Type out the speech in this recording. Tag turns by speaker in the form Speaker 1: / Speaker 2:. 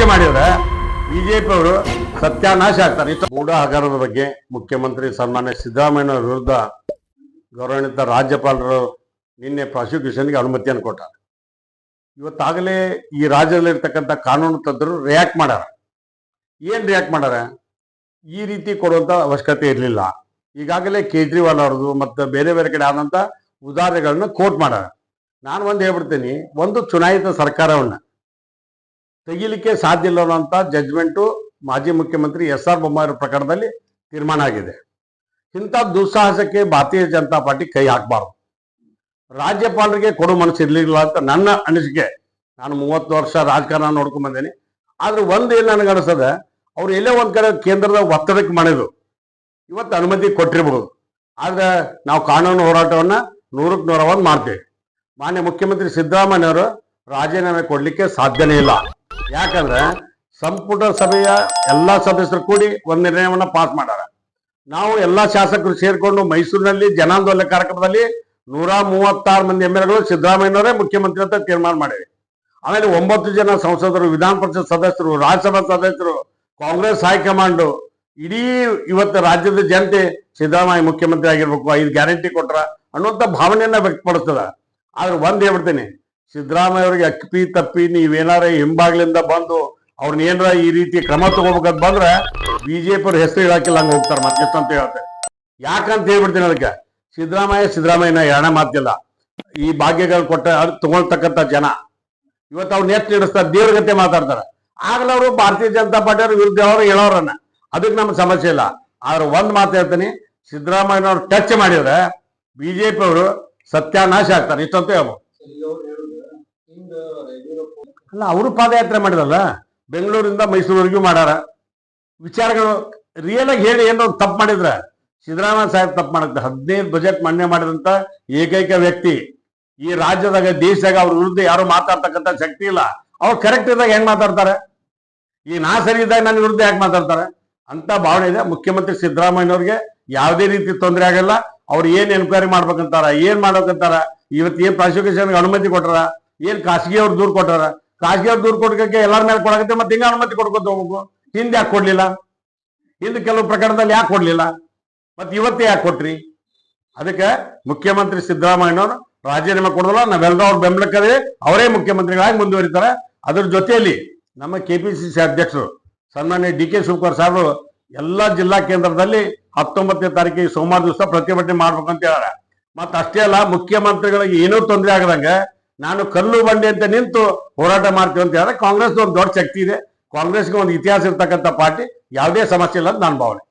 Speaker 1: ಚರ್ಚೆ ಮಾಡಿದ್ರೆ ಬಿಜೆಪಿ ಅವರು ಸತ್ಯಾನಾಶ ಆಗ್ತಾರೆ. ಗೂಢ ಹಗರಣದ ಬಗ್ಗೆ ಮುಖ್ಯಮಂತ್ರಿ ಸನ್ಮಾನ್ಯ ಸಿದ್ದರಾಮಯ್ಯ ವಿರುದ್ಧ ಗೌರವಾನ್ವಿತ ರಾಜ್ಯಪಾಲರು ನಿನ್ನೆ ಪ್ರಾಸಿಕ್ಯೂಷನ್ಗೆ ಅನುಮತಿಯನ್ನು ಕೊಟ್ಟಾರೆ. ಇವತ್ತಾಗಲೇ ಈ ರಾಜ್ಯದಲ್ಲಿರ್ತಕ್ಕಂಥ ಕಾನೂನು ತಜ್ಞರು ರಿಯಾಕ್ಟ್ ಮಾಡ್ಯಾರ. ಏನ್ ರಿಯಾಕ್ಟ್ ಮಾಡ್ಯಾರ? ಈ ರೀತಿ ಕೊಡುವಂತ ಅವಶ್ಯಕತೆ ಇರಲಿಲ್ಲ. ಈಗಾಗಲೇ ಕೇಜ್ರಿವಾಲ್ ಅವ್ರದ್ದು ಮತ್ತು ಬೇರೆ ಬೇರೆ ಕಡೆ ಆದಂತ ಉದಾಹರಣೆಗಳನ್ನ ಕೋಟ್ ಮಾಡ್ಯಾರ. ನಾನು ಒಂದು ಹೇಳ್ಬಿಡ್ತೀನಿ, ಒಂದು ಚುನಾಯಿತ ಸರ್ಕಾರವನ್ನ ತೆಗಿಲಿಕ್ಕೆ ಸಾಧ್ಯ ಇಲ್ಲ ಅನ್ನೋಂಥ ಜಡ್ಜ್ಮೆಂಟು ಮಾಜಿ ಮುಖ್ಯಮಂತ್ರಿ ಎಸ್ ಆರ್ ಬೊಮ್ಮಾಯಿ ಪ್ರಕರಣದಲ್ಲಿ ತೀರ್ಮಾನ ಆಗಿದೆ. ಇಂಥ ದುಸ್ಸಾಹಸಕ್ಕೆ ಭಾರತೀಯ ಜನತಾ ಪಾರ್ಟಿ ಕೈ ಹಾಕಬಾರ್ದು. ರಾಜ್ಯಪಾಲರಿಗೆ ಕೊಡು ಮನಸ್ಸು ಇರಲಿಲ್ಲ ಅಂತ ನನ್ನ ಅನಿಸಿಕೆ. ನಾನು ಮೂವತ್ತು ವರ್ಷ ರಾಜಕಾರಣ ನೋಡ್ಕೊಂಡ್ ಬಂದೇನೆ. ಆದ್ರೆ ಒಂದು ಏನು ನನಗೆ ಅನಿಸ್ತದ ಅವ್ರು ಎಲ್ಲೇ ಒಂದು ಕಡೆ ಕೇಂದ್ರದ ಒತ್ತಡಕ್ಕೆ ಮಾಡಿದ್ರು ಇವತ್ತು ಅನುಮತಿ ಕೊಟ್ಟಿರ್ಬೋದು. ಆದ್ರೆ ನಾವು ಕಾನೂನು ಹೋರಾಟವನ್ನ ನೂರಕ್ಕೆ ನೂರ ಒಂದು ಮಾಡ್ತೇವೆ. ಮಾನ್ಯ ಮುಖ್ಯಮಂತ್ರಿ ಸಿದ್ದರಾಮಯ್ಯವರು ರಾಜೀನಾಮೆ ಕೊಡ್ಲಿಕ್ಕೆ ಸಾಧ್ಯನೇ ಇಲ್ಲ. ಯಾಕಂದ್ರೆ ಸಂಪುಟ ಸಭೆಯ ಎಲ್ಲಾ ಸದಸ್ಯರು ಕೂಡಿ ಒಂದು ನಿರ್ಣಯವನ್ನ ಪಾಸ್ ಮಾಡ್ಯಾರ. ನಾವು ಎಲ್ಲಾ ಶಾಸಕರು ಸೇರ್ಕೊಂಡು ಮೈಸೂರಿನಲ್ಲಿ ಜನಾಂದೋಲನ ಕಾರ್ಯಕ್ರಮದಲ್ಲಿ ನೂರ ಮೂವತ್ತಾರು ಮಂದಿ ಎಂ ಎಲ್ಗಳು ಸಿದ್ದರಾಮಯ್ಯನವರೇ ಮುಖ್ಯಮಂತ್ರಿ ಅಂತ ತೀರ್ಮಾನ ಮಾಡಿವೆ ಆಮೇಲೆ ಒಂಬತ್ತು ಜನ ಸಂಸದರು, ವಿಧಾನ ಪರಿಷತ್ ಸದಸ್ಯರು, ರಾಜ್ಯಸಭಾ ಸದಸ್ಯರು, ಕಾಂಗ್ರೆಸ್ ಹೈಕಮಾಂಡ್, ಇಡೀ ಇವತ್ತು ರಾಜ್ಯದ ಜನತೆ ಸಿದ್ದರಾಮಯ್ಯ ಮುಖ್ಯಮಂತ್ರಿ ಆಗಿರ್ಬೇಕು, ಐದು ಗ್ಯಾರಂಟಿ ಕೊಟ್ರ ಅನ್ನುವಂಥ ಭಾವನೆಯನ್ನ ವ್ಯಕ್ತಪಡಿಸ್ತದ. ಆದ್ರೆ ಒಂದ್ ಹೇಳ್ಬಿಡ್ತೀನಿ ಸಿದ್ದರಾಮಯ್ಯ ಅವ್ರಿಗೆ ಅಕ್ಕಿ ತಪ್ಪಿ ನೀವೇನಾರ ಹಿಂಬಾಗ್ಲಿಂದ ಬಂದು ಅವ್ರನ್ನ ಏನಾರ ಈ ರೀತಿ ಕ್ರಮ ತಗೋಬೇಕಂತ ಬಂದ್ರೆ ಬಿಜೆಪಿ ಅವ್ರ ಹೆಸರು ಹೇಳಕ್ಕಿಲ್ಲ ಹಂಗೆ ಹೋಗ್ತಾರೆ ಮತ್ತೆ ಅಂತ ಹೇಳ್ತಾರೆ ಯಾಕಂತ ಹೇಳ್ಬಿಡ್ತೀನಿ ಅದಕ್ಕೆ. ಸಿದ್ದರಾಮಯ್ಯ, ಸಿದ್ದರಾಮಯ್ಯನ ಎರಡ ಮಾತಿಲ್ಲ. ಈ ಭಾಗ್ಯಗಳು ಕೊಟ್ಟ, ಅದು ತಗೊಳ್ತಕ್ಕಂಥ ಜನ. ಇವತ್ತು ಅವ್ರು ನೆಟ್ ನಡೆಸ್ತಾರೆ ದೇವ್ರಗತ್ತೆ ಗತೆ ಮಾತಾಡ್ತಾರೆ. ಆಗಲೇ ಅವರು ಭಾರತೀಯ ಜನತಾ ಪಾರ್ಟಿ ಅವ್ರ ವಿರುದ್ಧ ಅವರು ಹೇಳೋರನ್ನ. ಅದಕ್ಕೆ ನಮ್ಗೆ ಸಮಸ್ಯೆ ಇಲ್ಲ. ಆದ್ರೆ ಒಂದ್ ಮಾತು ಹೇಳ್ತೀನಿ ಸಿದ್ದರಾಮಯ್ಯನವ್ರು ಟಚ್ ಮಾಡಿದ್ರೆ ಬಿಜೆಪಿ ಅವರು ಸತ್ಯಾನಾಶ ಆಗ್ತಾರೆ, ಇಷ್ಟಂತ ಹೇಳ್ಬೋದು. ಅಲ್ಲ, ಅವರು ಪಾದಯಾತ್ರೆ ಮಾಡಿರಲ್ಲ ಬೆಂಗಳೂರಿಂದ ಮೈಸೂರುವರೆಗೂ ಮಾಡ್ಯಾರ. ವಿಚಾರಗಳು ರಿಯಲ್ ಆಗಿ ಹೇಳಿ ಏನೋ ತಪ್ಪು ಮಾಡಿದ್ರೆ. ಸಿದ್ದರಾಮಯ್ಯ ಸಾಹೇಬ್ ತಪ್ಪು ಮಾಡುತ್ತೆ ಹದಿನೈದು ಬಜೆಟ್ ಮಾನ್ಯ ಮಾಡಿದಂತ ಏಕೈಕ ವ್ಯಕ್ತಿ. ಈ ರಾಜ್ಯದಾಗ, ದೇಶದಾಗ ಅವ್ರ ವಿರುದ್ಧ ಯಾರು ಮಾತಾಡ್ತಕ್ಕಂಥ ಶಕ್ತಿ ಇಲ್ಲ. ಅವ್ರು ಕರೆಕ್ಟ್ ಇದ್ದಾಗ ಹೆಂಗ್ ಮಾತಾಡ್ತಾರೆ? ಈ ನಾ ಸರಿ ಇದ್ದಾಗ ನನ್ನ ವಿರುದ್ಧ ಯಾಕೆ ಮಾತಾಡ್ತಾರೆ? ಅಂತ ಭಾವನೆ ಇದೆ. ಮುಖ್ಯಮಂತ್ರಿ ಸಿದ್ದರಾಮಯ್ಯನವ್ರಿಗೆ ಯಾವುದೇ ರೀತಿ ತೊಂದರೆ ಆಗಲ್ಲ. ಅವ್ರು ಏನ್ ಎನ್ಕ್ವೈರಿ ಮಾಡ್ಬೇಕಂತಾರ, ಏನ್ ಮಾಡ್ಬೇಕಂತಾರ, ಇವತ್ತು ಏನ್ ಪ್ರಾಸಿಕ್ಯೂಷನ್ಗೆ ಅನುಮತಿ ಕೊಟ್ಟಾರ, ಏನ್ ಖಾಸಗಿ ಅವ್ರು ದೂರ ಕೊಟ್ಟಾರ ಖಾಸಗಿ ದೂರು ಕೊಡ್ಕೆ ಎಲ್ಲರ ಮೇಲೆ ಕೊಡಕತ್ತೆ, ಮತ್ತೆ ಹಿಂಗ ಅನುಮತಿ ಕೊಡ್ಕೊತ ಹೋಗ್ಬೇಕು. ಹಿಂದೆ ಯಾಕೆ ಕೊಡ್ಲಿಲ್ಲ? ಹಿಂದೆ ಕೆಲವು ಪ್ರಕರಣದಲ್ಲಿ ಯಾಕೆ ಕೊಡ್ಲಿಲ್ಲ? ಮತ್ತೆ ಇವತ್ತೇ ಯಾಕೆ ಕೊಟ್ರಿ? ಅದಕ್ಕೆ ಮುಖ್ಯಮಂತ್ರಿ ಸಿದ್ದರಾಮಯ್ಯನವರು ರಾಜೀನಾಮೆ ಕೊಡೋದಲ್ಲ ನಾವೆಲ್ಲರೂ ಅವ್ರ ಬೆಂಬಲಕ್ಕದೇ ಅವರೇ ಮುಖ್ಯಮಂತ್ರಿಗಳಾಗಿ ಮುಂದುವರಿತಾರೆ. ಅದ್ರ ಜೊತೆಯಲ್ಲಿ ನಮ್ಮ ಕೆ ಪಿ ಸಿ ಸಿ ಅಧ್ಯಕ್ಷರು ಸನ್ಮಾನ್ಯ ಡಿ ಕೆ ಶಿವಕುಮಾರ್ ಸಾಹೇಬರು ಎಲ್ಲಾ ಜಿಲ್ಲಾ ಕೇಂದ್ರದಲ್ಲಿ ಹತ್ತೊಂಬತ್ತನೇ ತಾರೀಕಿಗೆ ಸೋಮವಾರ ದಿವಸ ಪ್ರತಿಭಟನೆ ಮಾಡ್ಬೇಕಂತ ಅಂತ ಮತ್ತೆ ಅಷ್ಟೇ ಅಲ್ಲ, ಮುಖ್ಯಮಂತ್ರಿಗಳಿಗೆ ಏನೂ ತೊಂದರೆ ಆಗದಂಗೆ ನಾನು ಕಲ್ಲು ಬಂಡೆ ಅಂತ ನಿಂತು ಹೋರಾಟ ಮಾಡ್ತೀವಿ ಅಂತ ಹೇಳಿದ್ರೆ ಕಾಂಗ್ರೆಸ್ ಒಂದು ದೊಡ್ಡ ಶಕ್ತಿ ಇದೆ. ಕಾಂಗ್ರೆಸ್ಗೆ ಒಂದು ಇತಿಹಾಸ ಇರ್ತಕ್ಕಂಥ ಪಾರ್ಟಿ, ಯಾವುದೇ ಸಮಸ್ಯೆ ಇಲ್ಲ ಅಂತ ನಾನು ಭಾವನೆ.